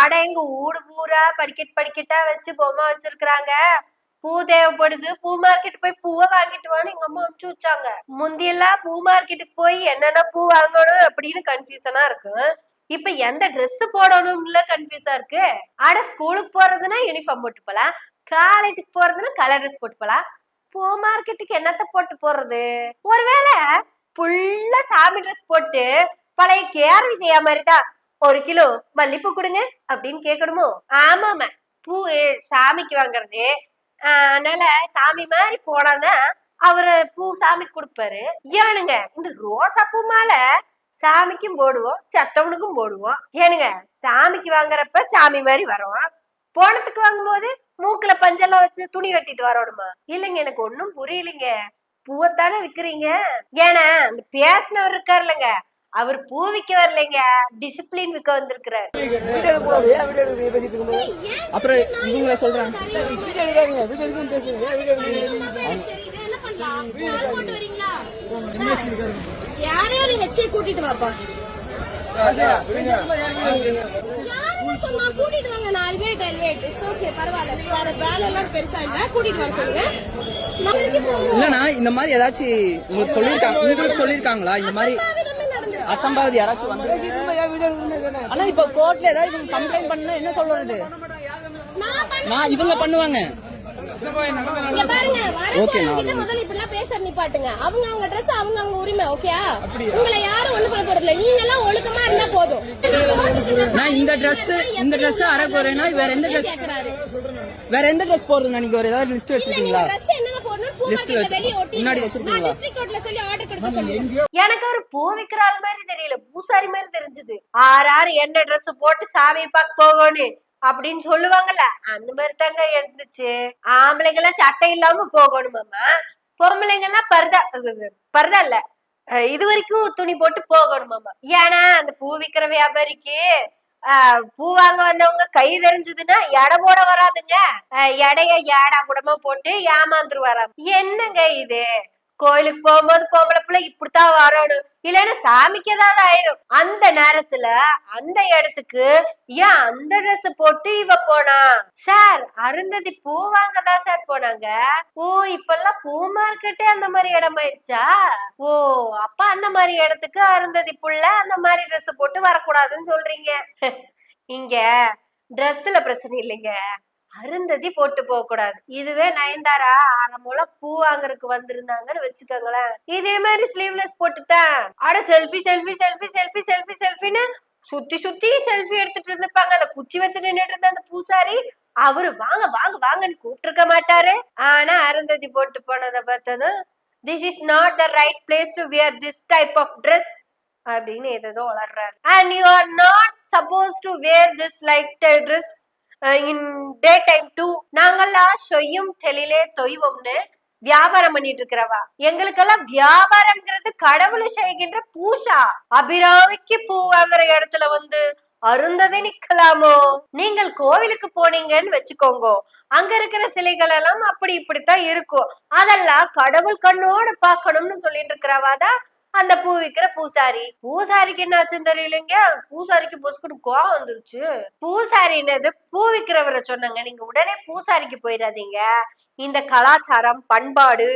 ஆட எங்க ஊடு பூரா படிக்கட்டு படிக்கட்டா வச்சு பொம்மை வச்சிருக்கிறாங்க. பூ தேவைப்படுது. பூ மார்க்கெட் போய் பூவை வாங்கிட்டு வான்னு எங்க அம்மா அனுப்பிச்சு வச்சாங்க. முந்தியெல்லாம் பூ மார்க்கெட்டுக்கு போய் என்னென்ன பூ வாங்கணும் அப்படின்னு கன்ஃபியூசனா இருக்கு. இப்ப எந்த ட்ரெஸ் போடணும்ல கன்ஃபியூஸா இருக்கு. ஆட ஸ்கூலுக்கு போறதுன்னா யூனிஃபார்ம் போட்டு போலாம். காலேஜுக்கு போறதுன்னா கலர் ட்ரெஸ் போட்டு போலாம். பூ மார்க்கெட்டுக்கு என்னத்த போட்டு போறது? ஒருவேளை ஃபுல்லா சாமி ட்ரெஸ் போட்டு பழைய கேஆர் விஜயா மாதிரி தான் ஒரு கிலோ மல்லிப்பூ கொடுங்க அப்படின்னு கேட்கணுமோ ஆமாமா பூ சாமிக்கு வாங்குறது. அதனால சாமி மாதிரி போனாதான் அவரு பூ சாமிக்கு கொடுப்பாரு. ஏனுங்க இந்த ரோசா பூ மாலை சாமிக்கும் போடுவோம் செத்தவனுக்கும் போடுவோம். ஏனுங்க சாமிக்கு வாங்குறப்ப சாமி மாதிரி வரும். போனத்துக்கு வாங்கும்போது மூக்குல பஞ்செல்லாம் வச்சு துணி கட்டிட்டு வரணுமா இல்லைங்க எனக்கு ஒன்னும் புரியலைங்க. பூவைத்தானே விக்கிறீங்க? ஏன்னா அந்த பேசினவர் இருக்காருல்லங்க. அவர் பூ விக்க வரலைங்க டிசிப்ளின் விற்க வந்திருக்கிறார். அப்புறம் இவங்கள சொல்றாங்க. வீடியோ எடுக்காதீங்க வீடியோ எடுக்கணும் பேசுங்க ஏன் வீடியோ எடுக்கிறீங்க இது என்ன பண்ணலாம் யார் போட்டு வரீங்களா யாரையும் நீங்க சீ கூட்டிட்டு வாப்பா கூட்டிட்டு வாங்க நான் அல்வேட் அல்வேட் இட்ஸ் ஓகே பரவாயில்ல வேற வேலை எல்லாம் பெருசா இல்ல கூட்டிட்டு வர சொல்லுங்க இல்லனா இந்த மாதிரி ஏதாச்சும் உங்களுக்கு சொல்லிருக்காங்க உங்களுக்கு சொல்லிருக்காங்களா இந்த மாதிரி அசம்பாவது யாராச்சும் வந்து ஏன் வீடியோ எடுக்கணும் ஆனா இப்ப கோர்ட்ல ஏதாவது கம்ப்ளைண்ட் பண்ணா என்ன சொல்றது? நான் பண்ண நான் இவங்க பண்ணுவாங்க. இங்க பாருங்க Okay, வரப்போ கிட்ட முதல்ல இப்படி எல்லாம் பேச நிப்பாட்டுங்க. அவங்க அவங்க ட்ரெஸ் அவங்க அவங்க உரிமை ஓகே உங்களை யாரும் ஒண்ணு பண்ண போறது இல்ல நீங்க எல்லாம் ஒழுக்கமா இருந்தா போதும். நான் இந்த Dress இந்த அரை போறேன்னா வேற எந்த Dress கேக்குறாரு வேற எந்த Dress போடுறது நீங்க ஒரு ஏதாவது லிஸ்ட் வச்சிருக்கீங்களா? எனக்கு அவர் பூ விக்கிற ஆள் மாதிரி தெரியல. பூசாரி மாதிரி தெரிஞ்சது. ஆறு ஆறு என்ன Dress போட்டு சாமியை பார்க்க போகணும் அப்படின்னு சொல்லுவாங்கல்ல. அந்த மாதிரி தாங்க இருந்துச்சு. ஆம்பளைங்க எல்லாம் சட்டை இல்லாம போகணுமாமா பொம்பளைங்க எல்லாம் பரதா பரதா இல்ல. இது வரைக்கும் துணி போட்டு போகணுமாமா ஏன்னா அந்த பூ விக்கிற வியாபாரிக்கு பூ வாங்க வந்தவங்க கை தெரிஞ்சதுன்னா எடை போட வராதுங்க. ஆஹ் எடைய ஏடா கூடமா போட்டு ஏமாந்துருவாராம். என்னங்க இது? கோயிலுக்கு போகும்போது பொம்பளை பிள்ளை இப்படித்தான் வரணும் இல்லைன்னா சாமிக்கு ஏதாவது ஆயிரும். அந்த நேரத்துல அந்த இடத்துக்கு ஏன் அந்த ட்ரெஸ் போட்டு இவ போனா? சார் அருந்ததி பூ வாங்கதான் சார் போனாங்க? ஓ இப்பெல்லாம் பூ மார்க்கெட்டே அந்த மாதிரி இடம் ஆயிடுச்சா ஓ அப்ப அந்த மாதிரி இடத்துக்கு அருந்ததி புள்ள அந்த மாதிரி ட்ரெஸ் போட்டு வரக்கூடாதுன்னு சொல்றீங்க. இங்க ட்ரெஸ்ல பிரச்சனை இல்லைங்க. அருந்ததி போட்டு போக கூடாது. இதுவே நயன்தாரா? அரை பூ வாங்குறதுக்கு வந்திருந்தாங்கன்னு வச்சுக்கோங்களேன். இதே மாதிரி ஸ்லீவ்லெஸ் போட்டுட்டேன் அட selfie selfie selfie selfie selfie செல்ஃபின்னு சுத்தி சுத்தி செல்ஃபி எடுத்துட்டு இருந்திருப்பாங்க. அந்த குச்சி வச்சு நின்னுட்டு இருந்த அந்த பூசாரி அவரு வாங்க வாங்க வாங்கன்னு கூப்பிட்டுருக்க மாட்டாரு. ஆனா அருந்ததி போட்டு போனதை பார்த்ததும் this is not the right place to wear this type of dress அப்படின்னு ஏதோ வளர்றாரு and you are not suppose to wear this like dress day time too நாங்கெல்லாம் சொய்யும் தெளிலே தொய்வோம்னு வியாபாரம் பண்ணிட்டு இருக்கிறவா? எங்களுக்கெல்லாம் வியாபாரம்ங்கிறது கடவுளை செய்கின்ற பூசா அபிராமிக்கு பூ வாங்குற இடத்துல வந்து அருந்ததை நிக்கலாமோ? நீங்கள் கோவிலுக்கு போனீங்கன்னு வச்சுக்கோங்க. அங்க இருக்கிற சிலைகள் எல்லாம் அப்படி இப்படித்தான் இருக்கும். அதெல்லாம் கடவுள் கண்ணோட பாக்கணும்னு சொல்லிட்டு இருக்கிறவாதான் அந்த பூ விக்கிற பூசாரி. பூசாரிக்கு என்னாச்சுன்னு தெரியலங்க? பூசாரிக்கு பொசுக்குன்னு கோவம் வந்துருச்சு. பூசாரின்னது பூ விக்கிறவரை சொன்னாங்க. நீங்க உடனே பூசாரிக்கு போயிடாதீங்க இந்த கலாச்சாரம் பண்பாடு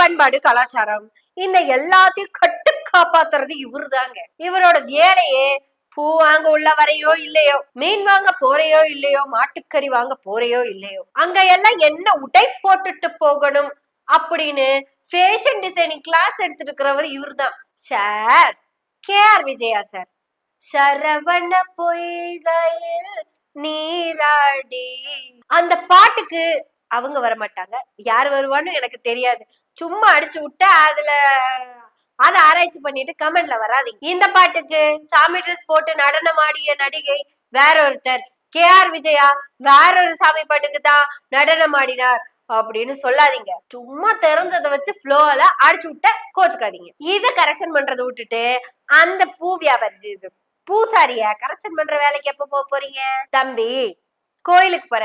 பண்பாடு கலாச்சாரம் இந்த எல்லாத்தையும் கட்டு காப்பாத்துறது இவருதாங்க. இவரோட வேலையே பூ வாங்க உள்ள வரையோ இல்லையோ மீன் வாங்க போறையோ இல்லையோ மாட்டுக்கறி வாங்க போறையோ இல்லையோ அங்க எல்லாம் என்ன உடை போட்டுட்டு போகணும் அப்படின்னு ஃபேஷன் டிசைனிங் கிளாஸ் எடுத்துருக்கிறவர் இவர் இவர்தான். Sir K R Vijaya sir Saravana பொய்கையில் நீராடி. அந்த பாட்டுக்கு அவங்க வர மாட்டாங்க யார் வருவான்னு எனக்கு தெரியாது. சும்மா அடிச்சு விட்டா அதுல அதை ஆராய்ச்சி பண்ணிட்டு கமெண்ட்ல வராதீங்க. இந்த பாட்டுக்கு சாமி ட்ரெஸ் போட்டு நடனம் ஆடிய நடிகை வேற ஒருத்தர் கே ஆர் விஜயா வேற ஒரு சாமி பாட்டுக்கு தான் நடனம் ஆடினார் அப்படின்னு சொல்லாதீங்க. சும்மா தெரிஞ்சதை வச்சு ஃப்ளோல அடிச்சு விட்ட கோச்சுக்காதீங்க. இதை கரெக்ஷன் பண்றதை விட்டுட்டு அந்த பூ வியாபாரி இது. பூசாரிய கரெக்ஷன் பண்ற வேலைக்கு எப்ப போக போறீங்க? தம்பி கோயிலுக்கு போற.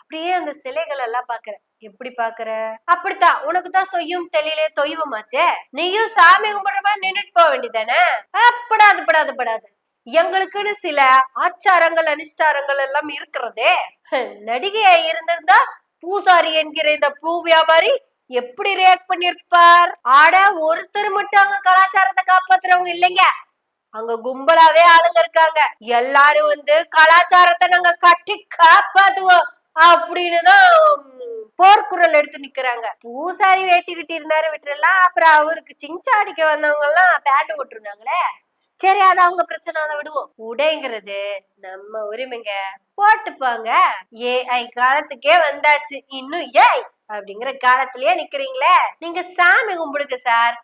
அப்படியே அந்த சிலைகள் எல்லாம் பாக்குற. எப்படி பாக்குற? அப்படித்தான். உனக்கு தான் சொய்யும் தெளிலே தொய்வமாச்சே? நீயும் சாமி கும்பிடுற மாதிரி நின்னுட்டு போக வேண்டியதானே படாது படாது படாது. எங்களுக்குன்னு சில ஆச்சாரங்கள் அனுஷ்டாரங்கள் எல்லாம் இருக்கிறதே. நடிகையா இருந்திருந்தா பூசாரி என்கிற இந்த பூ வியாபாரி எப்படி ரியாக்ட் பண்ணிருப்பார்? ஆட ஒருத்தர் மட்டும் அங்க கலாச்சாரத்தை காப்பாத்துறவங்க இல்லைங்க. அங்க கும்பலாவே ஆளுங்க இருக்காங்க. எல்லாரும் வந்து கலாச்சாரத்தை நாங்க கட்டி காப்பாத்துவோம் அப்படின்னு தான் போர்க்குரல் எடுத்து நிக்கிறாங்க. பூசாரி வேட்டிக்கிட்டு இருந்தாரு விட்டுலாம் அப்புறம் அவருக்கு சிங்சா அடிக்க வந்தவங்க எல்லாம் பேண்ட் போட்டிருந்தாங்களே. சரி அது அவங்க பிரச்சனை அதை விடுவோம். உடைங்கிறது நம்ம உரிமைங்க. போட்டுப்பாங்க ஏஐ காலத்துக்கே வந்தாச்சு. இன்னும் ஏய்! அப்படிங்கிற காலத்திலயே நிக்கிறீங்களே. நீங்க சாமி கும்பிடுங்க சார்.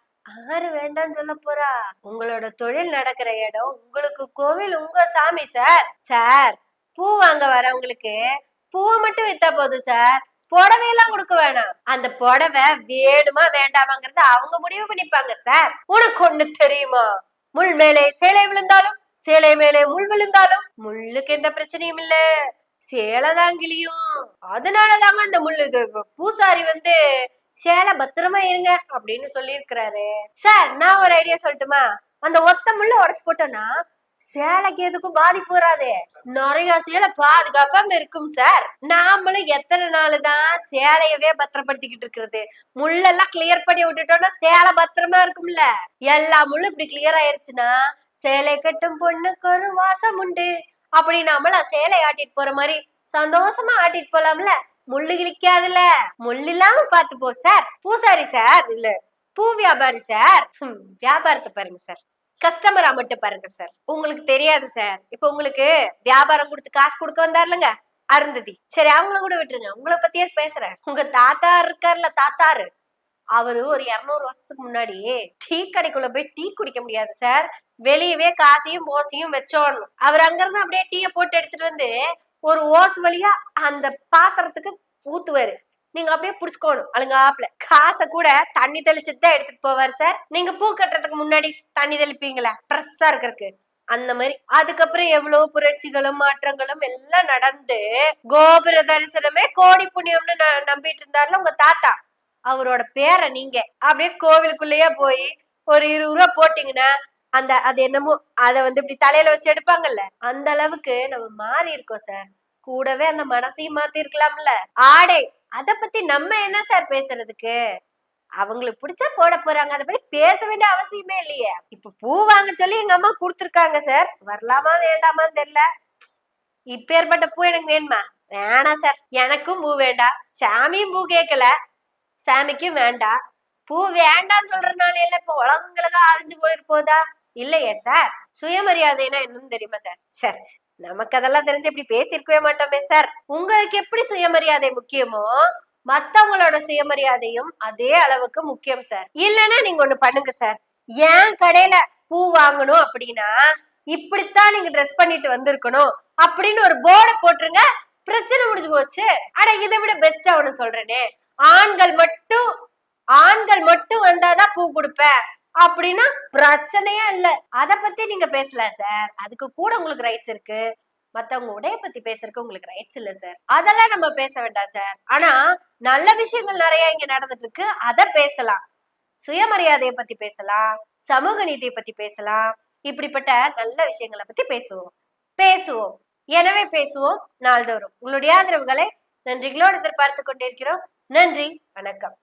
ஆறு வேண்டாம்னு சொல்ல போறா. உங்களோட தொழில் நடக்கிற இடம் உங்களுக்கு கோவில் உங்க சாமி சார். சார் பூ வாங்க வரவங்களுக்கு பூவை மட்டும் வித்தா போதும் சார். புடவையெல்லாம் கொடுக்க வேணாம். அந்த புடவை வேணுமா வேண்டாமாங்கிறத அவங்க முடிவு பண்ணிப்பாங்க சார். உனக்கு ஒண்ணு தெரியுமா? முள் மேலே சேலை விழுந்தாலும் சேலை மேலே முள் விழுந்தாலும் முள்ளுக்கு எந்த பிரச்சனையும் இல்ல. சேலைதான் கிளியும் அதனாலதாங்க அந்த முள் இது பூசாரி வந்து சேலை பத்திரமா இருங்க அப்படின்னு சொல்லியிருக்கிறாரு. சார் நான் ஒரு ஐடியா சொல்லட்டுமா? அந்த ஒத்த முள்ள உடைச்சு போட்டோம்னா சேலைக்கு எதுக்கும் பாதிப்பு வராது. நிறைய சேலை பாதுகாப்பாம இருக்கும் சார் நாமளும் எத்தனை நாள் தான் சேலையவே பத்திரப்படுத்திக்கிட்டு இருக்கிறது. முள்ளெல்லாம் கிளியர் பண்ணி விட்டுட்டோம்னா சேலை பத்திரமா இருக்கும்ல? எல்லா முள்ளும் இப்படி கிளியர் ஆயிருச்சுன்னா சேலை கட்டும் பொண்ணுக்கு ஒரு வாசம் உண்டு. அப்படி நாமள சேலை ஆட்டிட்டு போற மாதிரி சந்தோஷமா ஆட்டிட்டு போலாம்ல? முள்ளு கிழிக்காதுல. முள்ளு இல்லாம பாத்து போ சார் பூசாரி சார் இல்ல பூ வியாபாரி சார் வியாபாரத்தை பாருங்க சார் கஸ்டமரா மட்டும் பாருங்க சார் உங்களுக்கு தெரியாது சார் இப்ப உங்களுக்கு வியாபாரம் கொடுத்து காசு கொடுக்க வந்தாருலங்க? அருந்ததி. சரி அவங்கள கூட விட்டுருங்க. உங்களை பத்தியே பேசுறேன். உங்க தாத்தா இருக்கார்ல தாத்தாரு. அவரு ஒரு இருநூறு வருஷத்துக்கு முன்னாடி டீ கடைக்குள்ள போய் டீ குடிக்க முடியாது சார் வெளியவே காசையும் ஓசையும் வச்சோடணும். அவர் அங்கிருந்து அப்படியே டீயை போட்டு எடுத்துட்டு வந்து ஒரு ஓஸ் வழியா அந்த பாத்திரத்துக்கு ஊத்துவாரு. நீங்க அப்படியே புடிச்சுக்கோணும். அழுங்காப்புல. காசை கூட தண்ணி தெளிச்சுட்டு தான் எடுத்துட்டு போவார் சார். நீங்க பூ கட்டுறதுக்கு முன்னாடி தண்ணி தெளிப்பீங்களா? ஃப்ரெஷ்ஷா இருக்கிறதுக்கு. அந்த மாதிரி. அதுக்கப்புறம் எவ்வளவு புரட்சிகளும் மாற்றங்களும் எல்லாம் நடந்து கோபுர தரிசனமே கோடி புண்ணியம்னு ந- நம்பிட்டு இருந்தாருல உங்க தாத்தா. அவரோட பேரை நீங்க. அப்படியே கோவிலுக்குள்ளேயே போய் ஒரு இருபது ரூபா போட்டீங்கன்னா அந்த அது என்னமோ அத வந்து இப்படி தலையில வச்சு எடுப்பாங்கல்ல? அந்த அளவுக்கு நம்ம மாறி இருக்கோம் சார். கூடவே அந்த மனசையும் மாத்தி இருக்கலாம்ல. ஆடை. அதை பத்தி நம்ம என்ன சார் பேசுறதுக்கு? அவங்களுக்கு பிடிச்சா போட போறாங்க. அதை பத்தி பேச வேண்டிய அவசியமே இல்லையே. இப்ப பூ வாங்க சொல்லி எங்க அம்மா கொடுத்துருக்காங்க சார் வரலாமா வேண்டாமான்னு தெரியல. இப்பேற்பட்ட பூ எனக்கு வேணுமா? வேணாம் சார் எனக்கும் பூ வேண்டாம் சாமியும் பூ கேட்கல. சாமிக்கும் வேண்டாம் பூ வேண்டாம்னு சொல்றதுனால இல்ல இப்ப உலகங்களுக்கு அழிஞ்சு போயிட்டு போதா? இல்லையே சார் சுயமரியாதைனா என்னன்னு தெரியுமா சார் சார் நமக்கு அதெல்லாம் தெரிஞ்சு இப்படி பேசியிருக்கவே மாட்டோமே சார். உங்களுக்கு எப்படி சுயமரியாதை முக்கியமோ மத்தவங்களோட சுயமரியாதையும் அதே அளவுக்கு முக்கியம் சார். இல்லைன்னா நீங்க ஒண்ணு பண்ணுங்க சார். ஏன் கடையில பூ வாங்கணும் அப்படின்னா இப்படித்தான் நீங்க ட்ரெஸ் பண்ணிட்டு வந்திருக்கணும் அப்படின்னு ஒரு போர்டை போட்டுருங்க. பிரச்சனை முடிஞ்சு போச்சு. அட இதை விட பெஸ்டா ஒண்ணு சொல்றேனே. ஆண்கள் மட்டும் ஆண்கள் மட்டும் வந்தாதான் பூ கொடுப்பேன். அப்படின்னா பிரச்சனையே இல்ல. அத பத்தி நீங்க பேசலாம் சார் அதுக்கு கூட உங்களுக்கு ரைட்ஸ் இருக்கு. மத்தவங்க உடைய பத்தி பேசுறதுக்கு உங்களுக்கு ரைட்ஸ் இல்ல சார் அதெல்லாம் நம்ம பேச வேண்டாம் சார் ஆனா நல்ல விஷயங்கள் நிறைய இங்க நடந்துட்டு இருக்கு அத பேசலாம். சுயமரியாதையை பத்தி பேசலாம். சமூக நீதியை பத்தி பேசலாம். இப்படிப்பட்ட நல்ல விஷயங்களை பத்தி பேசுவோம். பேசுவோம். எனவே பேசுவோம் நாள்தோறும். உங்களுடைய ஆதரவுகளை நன்றிகளோடு எதிர்பார்த்து கொண்டிருக்கிறோம். நன்றி. வணக்கம்.